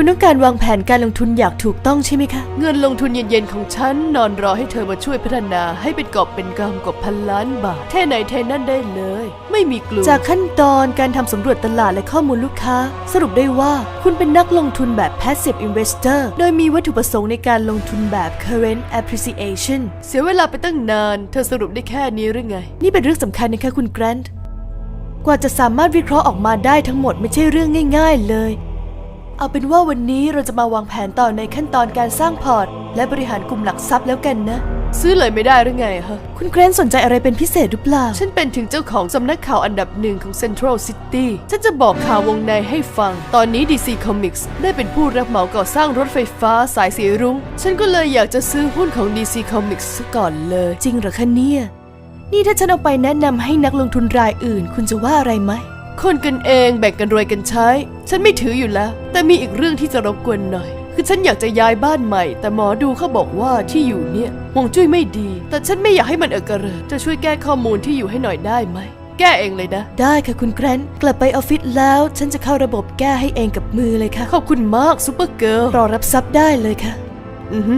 คุณต้องการวางแผนการลงทุนอยางถูกต้องใช่ไหมคะ เงินลงทุนเย็นๆของฉัน นอนรอให้เธอมาช่วยพัฒนาให้เป็นกอบเป็นกำกว่าพันล้านบาทแท่ไหนแท่นั่นได้เลย ไม่มีกลัวจากขั้นตอนการทำสำรวจตลาดและข้อมูลลูกค้า สรุปได้ว่าคุณเป็นนักลงทุนแบบ passive investor โดยมีวัตถุประสงค์ในการลงทุนแบบ current appreciation เสียเวลาไปตั้งนาน เธอสรุปได้แค่นี้หรือไง นี่เป็นเรื่องสำคัญนะคะคุณแกรนต์กว่าจะสามารถวิเคราะห์ออกมาได้ทั้งหมดไม่ใช่เรื่องง่าย ๆ เลย เอาเป็นว่าวันนี้เราจะมาวางแผนต่อในขั้นตอนการสร้างพอร์ต และบริหารกลุ่มหลักทรัพย์แล้วกันนะ ซื้อเลยไม่ได้หรือไงฮะ คุณแกรนต์สนใจอะไรเป็นพิเศษหรือเปล่า ฉันเป็นถึงเจ้าของสำนักข่าวอันดับหนึ่งของ Central City ฉันจะบอกข่าววงในให้ฟัง ตอนนี้ DC Comics ได้เป็นผู้รับเหมาก่อสร้างรถไฟฟ้าสายสีรุ้ง ฉันก็เลยอยากจะซื้อหุ้นของ DC Comics ซะก่อนเลย จริงเหรอคะเนี่ย นี่ถ้าฉันเอาไปแนะนำให้นักลงทุนรายอื่น คุณจะว่าอะไรไหม คนกันเองแบ่งกันรวยกันใช้ ฉันไม่ถืออยู่แล้ว แต่มีอีกเรื่องที่จะรบกวนหน่อย คือฉันอยากจะย้ายบ้านใหม่ แต่หมอดูเขาบอกว่าที่อยู่เนี่ยฮวงจุ้ยไม่ดี แต่ฉันไม่อยากให้มันเอกระเริกจะช่วยแก้ข้อมูลที่อยู่ให้หน่อยได้ไหม แก้เองเลยนะ ได้ค่ะคุณแกรนต์กลับไปออฟฟิศแล้ว ฉันจะเข้าระบบแก้ให้เองกับมือเลยค่ะ ขอบคุณมากซูเปอร์เกิร์ลรอรับทรัพย์ได้เลยค่ะ อือฮึ